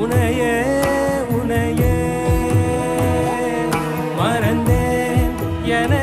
உனையே உனையே. மறந்தேன் என